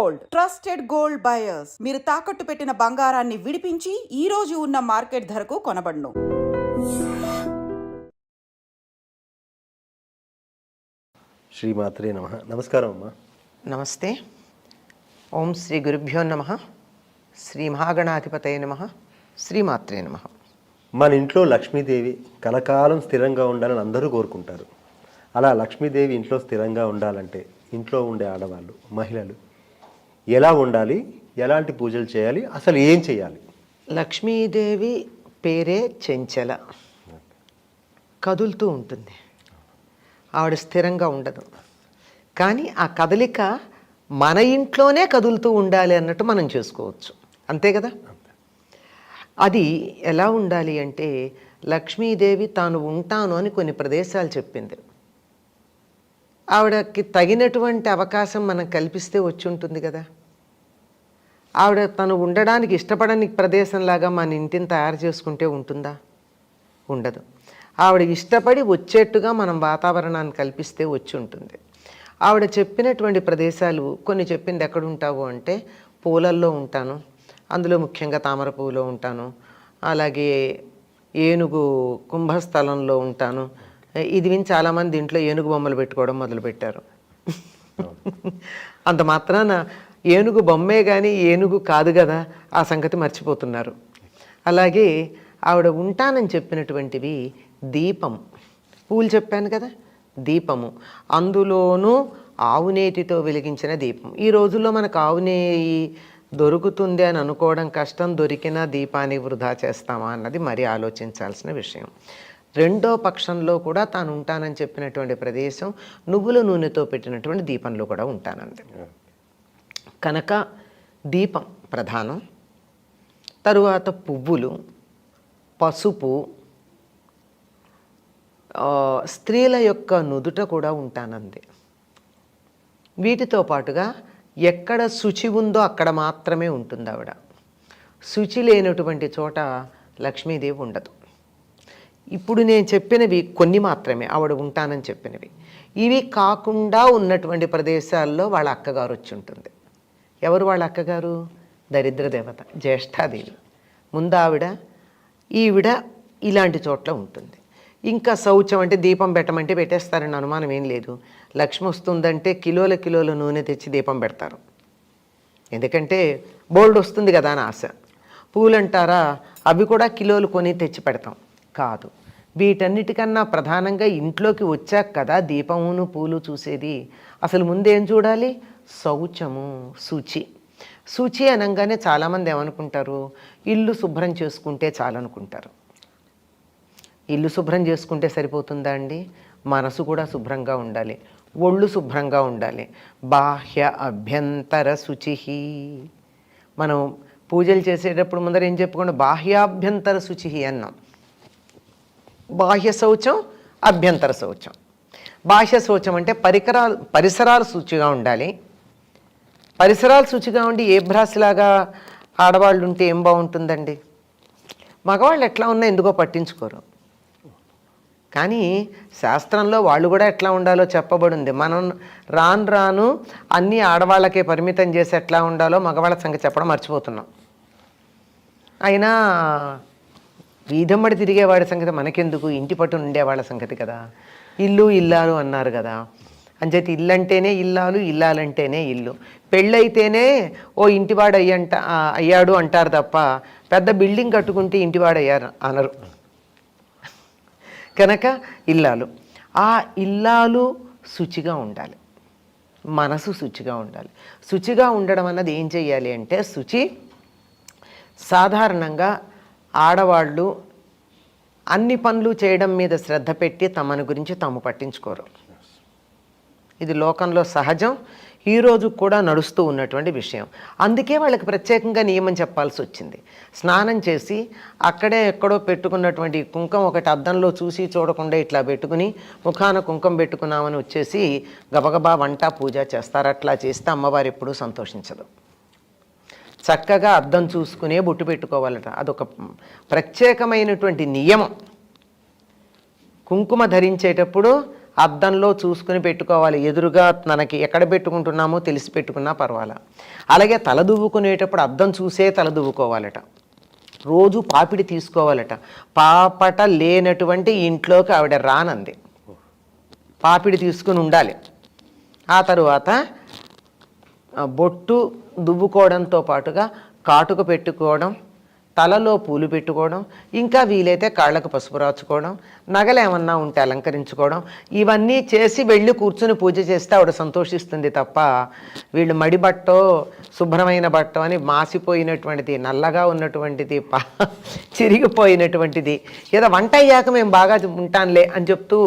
Gold. Trusted gold buyers. మీరు తాకట్టు పెట్టిన బంగారాన్ని విడిపించి ఈ రోజు ఉన్న మార్కెట్ ధరకు కొనబడును. శ్రీమాత్రే నమ. నమస్కారం అమ్మా. నమస్తే. ఓం శ్రీ గురుభ్యో నమ. శ్రీ మహాగణాధిపతయ నమ. శ్రీమాత్రే నమ. మన ఇంట్లో లక్ష్మీదేవి కలకాలం స్థిరంగా ఉండాలని అందరూ కోరుకుంటారు. అలా లక్ష్మీదేవి ఇంట్లో స్థిరంగా ఉండాలంటే ఇంట్లో ఉండే ఆడవాళ్ళు మహిళలు ఎలా ఉండాలి? ఎలాంటి పూజలు చేయాలి? అసలు ఏం చేయాలి? లక్ష్మీదేవి పేరే చెంచల. కదులుతూ ఉంటుంది. ఆవిడ స్థిరంగా ఉండదు. కానీ ఆ కదలిక మన ఇంట్లోనే కదులుతూ ఉండాలి అన్నట్టు మనం చేసుకోవచ్చు. అంతే కదా? అది ఎలా ఉండాలి అంటే లక్ష్మీదేవి తాను ఉంటాను అని కొన్ని ప్రదేశాలు చెప్పింది. ఆవిడకి తగినటువంటి అవకాశం మనం కల్పిస్తే వచ్చి ఉంటుంది కదా? ఆవిడ తను ఉండడానికి ఇష్టపడని ప్రదేశంలాగా మన ఇంటిని తయారు చేసుకుంటే ఉంటుందా? ఉండదు. ఆవిడ ఇష్టపడి వచ్చేట్టుగా మనం వాతావరణాన్ని కల్పిస్తే వచ్చి ఉంటుంది. ఆవిడ చెప్పినటువంటి ప్రదేశాలు కొన్ని చెప్పింది ఎక్కడ ఉంటావు అంటే పూలల్లో ఉంటాను. అందులో ముఖ్యంగా తామర పువ్వులో ఉంటాను. అలాగే ఏనుగు కుంభస్థలంలో ఉంటాను. ఇది విని చాలామంది ఇంట్లో ఏనుగు బొమ్మలు పెట్టుకోవడం మొదలుపెట్టారు. అంత మాత్రాన ఏనుగు బొమ్మే కానీ ఏనుగు కాదు కదా ఆ సంగతి మర్చిపోతున్నారు. అలాగే ఆవిడ ఉంటానని చెప్పినటువంటివి దీపం. పూలు చెప్పాను కదా దీపము. అందులోనూ ఆవునేటితో వెలిగించిన దీపం. ఈ రోజుల్లో మనకు ఆవునేయి దొరుకుతుంది అని అనుకోవడం కష్టం దొరికిన దీపాన్ని వృధా చేస్తామా అన్నది మరి ఆలోచించాల్సిన విషయం. రెండో పక్షంలో కూడా తాను ఉంటానని చెప్పినటువంటి ప్రదేశం నువ్వుల నూనెతో పెట్టినటువంటి దీపంలో కూడా ఉంటానంది. కనుక దీపం ప్రధానం. తరువాత పువ్వులు పసుపు స్త్రీల యొక్క నుదుట కూడా ఉంటానంది. వీటితో పాటుగా ఎక్కడ శుచి ఉందో అక్కడ మాత్రమే ఉంటుంది ఆవిడ శుచి లేనటువంటి చోట లక్ష్మీదేవి ఉండదు. ఇప్పుడు నేను చెప్పినవి కొన్ని మాత్రమే ఆవిడ ఉంటానని చెప్పినవి. ఇవి కాకుండా ఉన్నటువంటి ప్రదేశాల్లో వాళ్ళ అక్కగారు వచ్చి ఉంటుంది. ఎవరు వాళ్ళ అక్కగారు? దరిద్ర దేవత జ్యేష్ఠాదేవి. ముందు ఆవిడ ఈవిడ ఇలాంటి చోట్ల ఉంటుంది. ఇంకా శౌచం అంటే దీపం పెట్టమంటే పెట్టేస్తారని అనుమానం ఏం లేదు. లక్ష్మి వస్తుందంటే కిలోల కిలోల నూనె తెచ్చి దీపం పెడతారు. ఎందుకంటే బోల్డ్ వస్తుంది కదా అని ఆశ. పూలు అంటారా అవి కూడా కిలోలు కొని తెచ్చి పెడతాం. కాదు. వీటన్నిటికన్నా ప్రధానంగా ఇంట్లోకి వచ్చాక కదా దీపమును పూలు చూసేది. అసలు ముందేం చూడాలి? శౌచము శుచి. శుచి అనగానే చాలామంది ఏమనుకుంటారు? ఇల్లు శుభ్రం చేసుకుంటే చాలనుకుంటారు. ఇల్లు శుభ్రం చేసుకుంటే సరిపోతుందా అండి? మనసు కూడా శుభ్రంగా ఉండాలి. ఒళ్ళు శుభ్రంగా ఉండాలి. బాహ్య అభ్యంతర శుచి. మనం పూజలు చేసేటప్పుడు ముందర ఏం చెప్పుకోండి బాహ్యాభ్యంతర శుచి అన్నాం. బాహ్య శౌచం అభ్యంతర శౌచం. బాహ్య శౌచం అంటే పరికరాలు పరిసరాలు శుచిగా ఉండాలి. పరిసరాలు శుచిగా ఉండి ఏ భ్రాసిలాగా ఆడవాళ్ళు ఉంటే ఏం బాగుంటుందండి? మగవాళ్ళు ఎట్లా ఉన్నా ఎందుకో పట్టించుకోరు. కానీ శాస్త్రంలో వాళ్ళు కూడా ఎట్లా ఉండాలో చెప్పబడింది. మనం రాను రాను అన్ని ఆడవాళ్ళకే పరిమితం చేసి ఎట్లా ఉండాలో మగవాళ్ళ సంగతి చెప్పడం మర్చిపోతున్నాం. అయినా వీధమ్మడి తిరిగేవాడి సంగతి మనకెందుకు? ఇంటి పట్టున ఉండేవాళ్ళ సంగతి కదా. ఇల్లు ఇల్లాలు అన్నారు కదా. అంచేతి ఇల్లు అంటేనే ఇల్లాలు ఇల్లాలంటేనే ఇల్లు. పెళ్ళైతేనే ఓ ఇంటివాడు అయ్యంట అయ్యాడు అంటారు తప్ప పెద్ద బిల్డింగ్ కట్టుకుంటే ఇంటివాడు అయ్యారు అనరు. కనుక ఇల్లాలు. ఆ ఇల్లాలు శుచిగా ఉండాలి. మనసు శుచిగా ఉండాలి. శుచిగా ఉండడం అన్నది ఏం చెయ్యాలి అంటే శుచి సాధారణంగా ఆడవాళ్ళు అన్ని పనులు చేయడం మీద శ్రద్ధ పెట్టి తమను గురించి తాము పట్టించుకోరు. ఇది లోకంలో సహజం. ఈ రోజు కూడా నడుస్తూ ఉన్నటువంటి విషయం. అందుకే వాళ్ళకి ప్రత్యేకంగా నియమం చెప్పాల్సి వచ్చింది. స్నానం చేసి అక్కడే ఎక్కడో పెట్టుకున్నటువంటి కుంకం ఒకటి అద్దంలో చూసి చూడకుండా ఇట్లా పెట్టుకుని ముఖాన కుంకం పెట్టుకున్నామని వచ్చేసి గబగబా వంట పూజ చేస్తారు. అట్లా చేస్తే అమ్మవారు ఎప్పుడూ సంతోషించదు. చక్కగా అద్దం చూసుకునే బొట్టు పెట్టుకోవాలట. అదొక ప్రత్యేకమైనటువంటి నియమం. కుంకుమ ధరించేటప్పుడు అద్దంలో చూసుకుని పెట్టుకోవాలి. ఎదురుగా మనకి ఎక్కడ పెట్టుకుంటున్నామో తెలిసి పెట్టుకున్నా పర్వాలా. అలాగే తల దువ్వుకునేటప్పుడు అద్దం చూసే తల దువ్వుకోవాలట. రోజు పాపిడి తీసుకోవాలట. పాపట లేనటువంటి ఇంట్లోకి ఆవిడ రానంది. పాపిడి తీసుకుని ఉండాలి. ఆ తరువాత బొట్టు దువ్వుకోవడంతో పాటుగా కాటుక పెట్టుకోవడం తలలో పూలు పెట్టుకోవడం ఇంకా వీలైతే కాళ్ళకు పసుపు రాచుకోవడం నగలు ఏమన్నా ఉంటే అలంకరించుకోవడం ఇవన్నీ చేసి వెళ్ళి కూర్చుని పూజ చేస్తే ఆవిడ సంతోషిస్తుంది తప్ప వీళ్ళు మడి బట్టో శుభ్రమైన బట్టో అని మాసిపోయినటువంటిది నల్లగా ఉన్నటువంటిది పా చిరిగిపోయినటువంటిది. ఏదో వంట అయ్యాక మేము బాగా ఉంటానులే అని చెప్తూ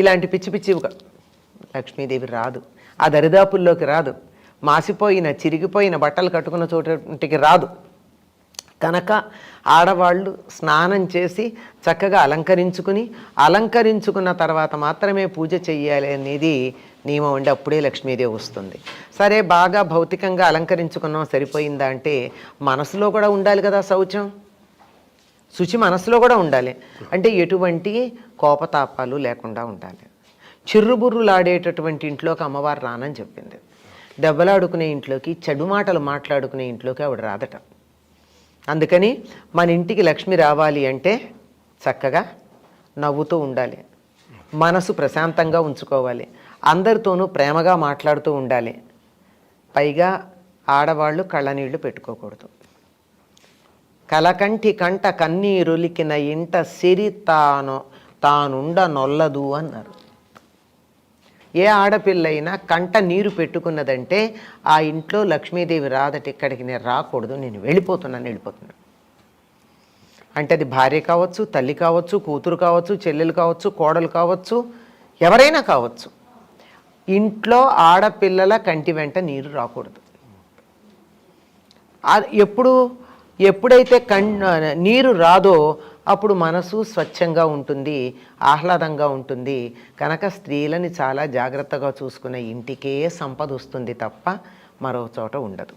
ఇలాంటి పిచ్చి పిచ్చి లక్ష్మీదేవి రాదు. ఆ దరిదాపుల్లోకి రాదు. మాసిపోయిన చిరిగిపోయిన బట్టలు కట్టుకున్న చోటికి రాదు. కనుక ఆడవాళ్ళు స్నానం చేసి చక్కగా అలంకరించుకుని అలంకరించుకున్న తర్వాత మాత్రమే పూజ చెయ్యాలి అనేది నియమం ఉండి అప్పుడే లక్ష్మీదేవి వస్తుంది. సరే బాగా భౌతికంగా అలంకరించుకున్నాం సరిపోయిందా అంటే మనసులో కూడా ఉండాలి కదా శౌచం. శుచి మనసులో కూడా ఉండాలి. అంటే ఎటువంటి కోపతాపాలు లేకుండా ఉండాలి. చిర్రుబుర్రులాడేటటువంటి ఇంట్లోకి అమ్మవారు రానని చెప్పింది. దెబ్బలాడుకునే ఇంట్లోకి చెడు మాటలు మాట్లాడుకునే ఇంట్లోకి ఆవిడ రాదట. అందుకని మన ఇంటికి లక్ష్మి రావాలి అంటే చక్కగా నవ్వుతూ ఉండాలి. మనసు ప్రశాంతంగా ఉంచుకోవాలి. అందరితోనూ ప్రేమగా మాట్లాడుతూ ఉండాలి. పైగా ఆడవాళ్ళు కళ్ళనీళ్ళు పెట్టుకోకూడదు. కలకంటి కంట కన్నీరులికిన ఇంట సిరి తాను తానుండ నొల్లదు అన్నారు. ఏ ఆడపిల్లైనా కంట నీరు పెట్టుకున్నదంటే ఆ ఇంట్లో లక్ష్మీదేవి రాదట ఇక్కడికి నేను రాకూడదు నేను వెళ్ళిపోతున్నాను వెళ్ళిపోతున్నాను. అంటే అది భార్య కావచ్చు తల్లి కావచ్చు కూతురు కావచ్చు చెల్లెలు కావచ్చు కోడలు కావచ్చు ఎవరైనా కావచ్చు. ఇంట్లో ఆడపిల్లల కంటి వెంట నీరు రాకూడదు. ఎప్పుడు ఎప్పుడైతే కన్ నీరు రాదో అప్పుడు మనసు స్వచ్ఛంగా ఉంటుంది ఆహ్లాదంగా ఉంటుంది. కనుక స్త్రీలని చాలా జాగ్రత్తగా చూసుకునే ఇంటికే సంపద వస్తుంది తప్ప మరో చోట ఉండదు.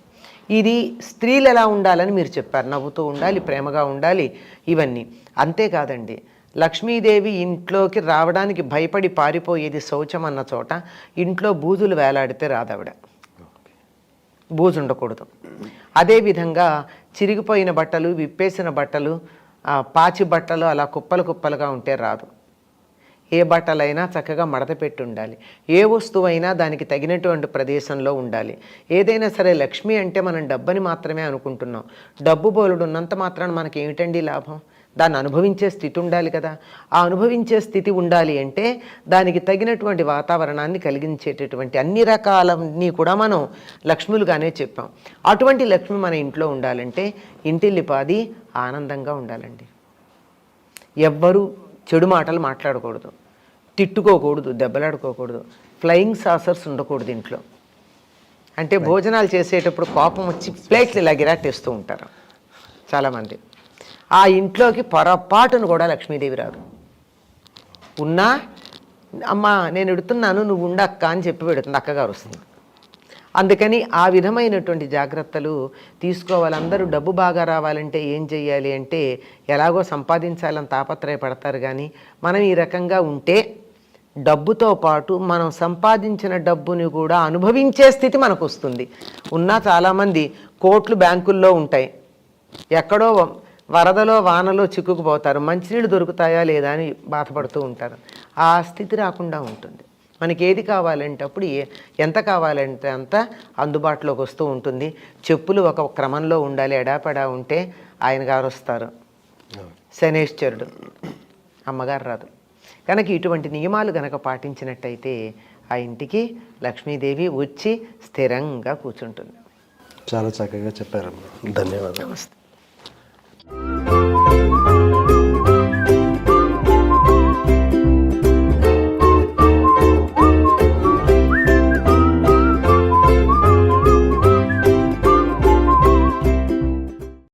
ఇది స్త్రీలు ఎలా ఉండాలని మీరు చెప్పారు. నవ్వుతూ ఉండాలి ప్రేమగా ఉండాలి ఇవన్నీ. అంతేకాదండి లక్ష్మీదేవి ఇంట్లోకి రావడానికి భయపడి పారిపోయేది శౌచం అన్న చోట ఇంట్లో బూజులు వేలాడితే రాదావిడ. బూజు ఉండకూడదు. అదేవిధంగా చిరిగిపోయిన బట్టలు విప్పేసిన బట్టలు పాచి బట్టలు అలా కుప్పలు కుప్పలుగా ఉంటే రాదు. ఏ బట్టలైనా చక్కగా మడత పెట్టి ఉండాలి. ఏ వస్తువైనా దానికి తగినటువంటి ప్రదేశంలో ఉండాలి. ఏదైనా సరే లక్ష్మి అంటే మనం డబ్బని మాత్రమే అనుకుంటున్నాం. డబ్బు బోలుడు ఉన్నంత మాత్రాన మనకి ఏమిటండి లాభం? దాన్ని అనుభవించే స్థితి ఉండాలి కదా. ఆ అనుభవించే స్థితి ఉండాలి అంటే దానికి తగినటువంటి వాతావరణాన్ని కలిగించేటటువంటి అన్ని రకాలన్నీ కూడా మనం లక్ష్ములుగానే చెప్పాం. అటువంటి లక్ష్మి మన ఇంట్లో ఉండాలంటే ఇంటిల్లిపాది ఆనందంగా ఉండాలండి. ఎవ్వరూ చెడు మాటలు మాట్లాడకూడదు. తిట్టుకోకూడదు దెబ్బలాడుకోకూడదు. ఫ్లయింగ్ సాసర్స్ ఉండకూడదు ఇంట్లో. అంటే భోజనాలు చేసేటప్పుడు కోపం వచ్చి ప్లేట్లు ఇలా గిరాటేస్తూ ఉంటారు. చాలామంది ఆ ఇంట్లోకి పొరపాటును కూడా లక్ష్మీదేవి రాదు. ఉన్నా అమ్మా నేను ఎడుతున్నాను నువ్వు ఉండక్క అని చెప్పి పెడుతుంది అక్కగారు వస్తుంది. అందుకని ఆ విధమైనటువంటి జాగ్రత్తలు తీసుకోవాలి. అందరూ డబ్బు బాగా రావాలంటే ఏం చెయ్యాలి అంటే ఎలాగో సంపాదించాలని తాపత్రయపడతారు కానీ మనం ఈ రకంగా ఉంటే డబ్బుతో పాటు మనం సంపాదించిన డబ్బుని కూడా అనుభవించే స్థితి మనకు వస్తుంది ఉన్నా చాలామంది కోట్లు బ్యాంకుల్లో ఉంటాయి. ఎక్కడో వరదలో వానలో చిక్కుకుపోతారు. మంచినీళ్ళు దొరుకుతాయా లేదా అని బాధపడుతూ ఉంటారు. ఆ స్థితి రాకుండా ఉంటుంది. మనకి ఏది కావాలంటే అప్పుడు ఏ ఎంత కావాలంటే అంత అందుబాటులోకి వస్తూ ఉంటుంది. చెప్పులు ఒక క్రమంలో ఉండాలి. ఎడాపెడా ఉంటే ఆయన గారు వస్తారు. శనేశ్వరుడు. అమ్మగారు రాదు. కనుక ఇటువంటి నియమాలు గనక పాటించినట్టయితే ఆ ఇంటికి లక్ష్మీదేవి వచ్చి స్థిరంగా కూర్చుంటుంది. చాలా చక్కగా చెప్పారమ్మా. ధన్యవాదాలు. నమస్తే.